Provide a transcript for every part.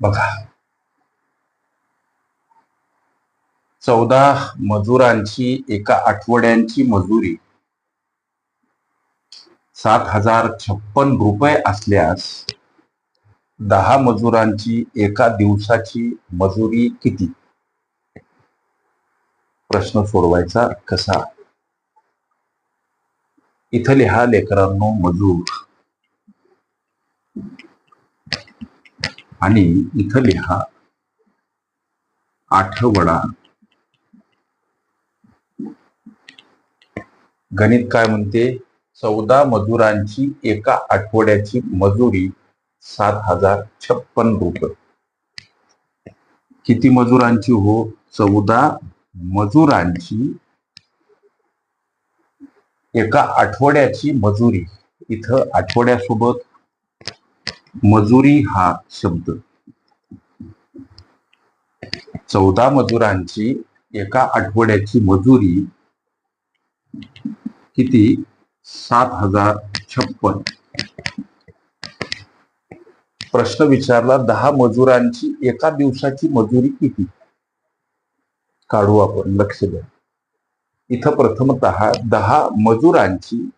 बघा. चौदा मजुरांची एका आठवड्यांची मजुरी. सात हजार छप्पन रुपये असल्यास दहा मजुरांची एका दिवसाची मजुरी किती? प्रश्न सोडवायचा कसा? इथं लिहा लेकरांनो मजूर. आणि इथं लिहा आठवडा. गणित काय म्हणते? चौदा मजुरांची एका आठवड्याची मजुरी सात हजार छप्पन रुपये. किती मजुरांची हो? चौदा मजुरांची एका आठवड्याची मजुरी. इथं आठवड्यासोबत मजुरी हा शब्द. चौदा मजुरांची एका आठवड्याची मजुरी किती? सात हजार छप्पन. प्रश्न विचारला दहा मजुरांची एका दिवसाची मजुरी किती? काढू आपण लक्ष द्या. इथं प्रथमतः दहा मजुरांची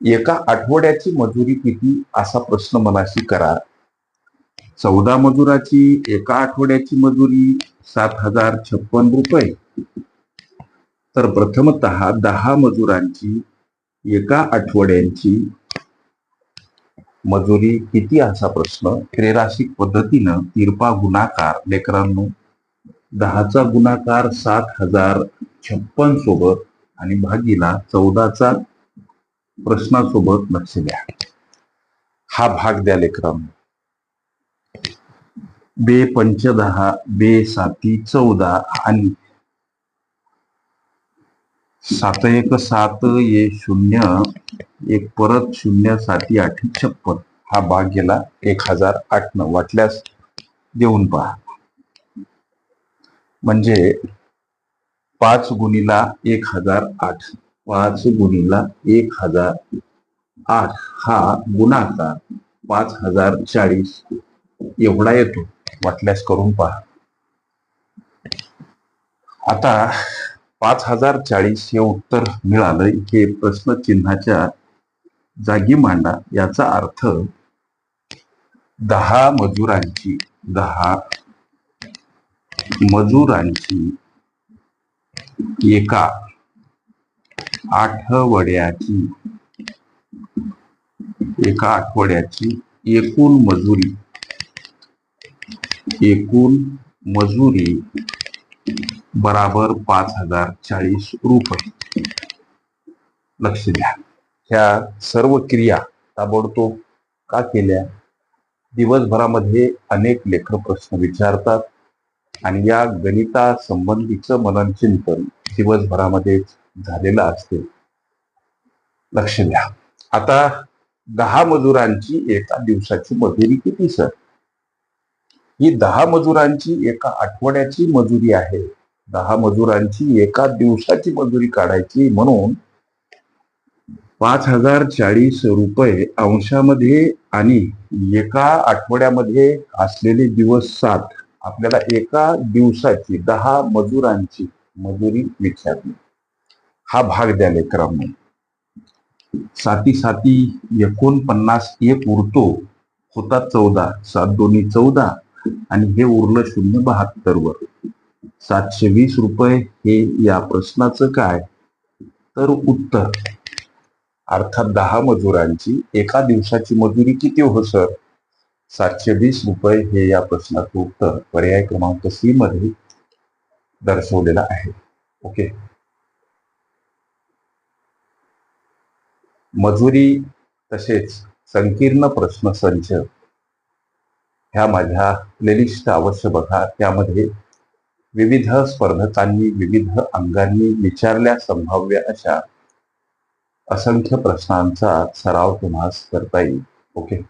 एका आठवड्याची मजुरी किती? असा प्रश्न मनाशी करा. चौदा मजुराची एका आठवड्याची मजुरी सात हजार छप्पन रुपये. तर प्रथमत दहा मजुरांची एका आठवड्यांची मजुरी किती? असा प्रश्न. त्रेराशिक पद्धतीनं तिरपा गुणाकार लेकरांनो दहाचा गुणाकार सात हजार छप्पन सोबत आणि भागीला चौदाचा प्रश्नासोबत लक्ष द्या. हा भाग द्या लेकरांनो. बे पंचदहा बे साती चौदा आणि सात एक सात ये शून्य एक परत शून्य साती आठ छप्पन. हा भाग गेला एक हजार आठ न वाटल्यास देऊन पहा. म्हणजे पाच गुणीला एक हजार आठ. पाच गुणीला एक हजार आठ. हा गुणाकार पाच हजार चाळीस. एवढा येतो. वाटल्यास करून पहा. आता पाच हजार चाळीस हे उत्तर मिळालं हे प्रश्न चिन्हाच्या जागी मांडा. याचा अर्थ दहा मजुरांची दहा मजुरांची एका आठवड्याची एका आठवड्याची एकूण मजुरी एकूण मजुरी बराबर पाच हजार चाळीस रुपये. लक्ष द्या. ह्या सर्व क्रिया ताबडतोब का केल्या? दिवसभरामध्ये अनेक लेखक प्रश्न विचारतात आणि या गणितासंबंधीचं मनन चिंतन दिवसभरामध्येच झालेलं असते. लक्ष द्या. आता दहा मजुरांची एका दिवसाची मजुरी किती सर? ही दहा मजुरांची एका आठवड्याची मजुरी आहे. दहा मजुरांची एका दिवसाची मजुरी काढायची म्हणून पाच हजार चाळीस रुपये अंशामध्ये आणि एका आठवड्यामध्ये असलेले दिवस सात आपल्याला एका दिवसाची दहा मजुरांची मजुरी विचारली हा भाग द्या लेकरांनो. साती साती एकोणपन्नास एक उरतो होता चौदा सात दोन्ही चौदा आणि हे उरलं शून्य बहात्तर वर. सातशे वीस रुपये हे या प्रश्नाचं काय? तर उत्तर. अर्थात दहा मजुरांची एका दिवसाची मजुरी किती हो सर? सातशे वीस रुपये हे या प्रश्नाचं उत्तर. पर्याय क्रमांक सी मध्ये दर्शवलेलं आहे. ओके. मजुरी तसेच संकीर्ण प्रश्न संच ह्या माझ्या प्लेलिस्ट अवश्य बघा. त्यामध्ये विविध स्पर्धकांनी विविध अंगांनी विचारल्या संभाव्य अशा असंख्य प्रश्नांचा सराव तुम्हाला करता येईल. ओके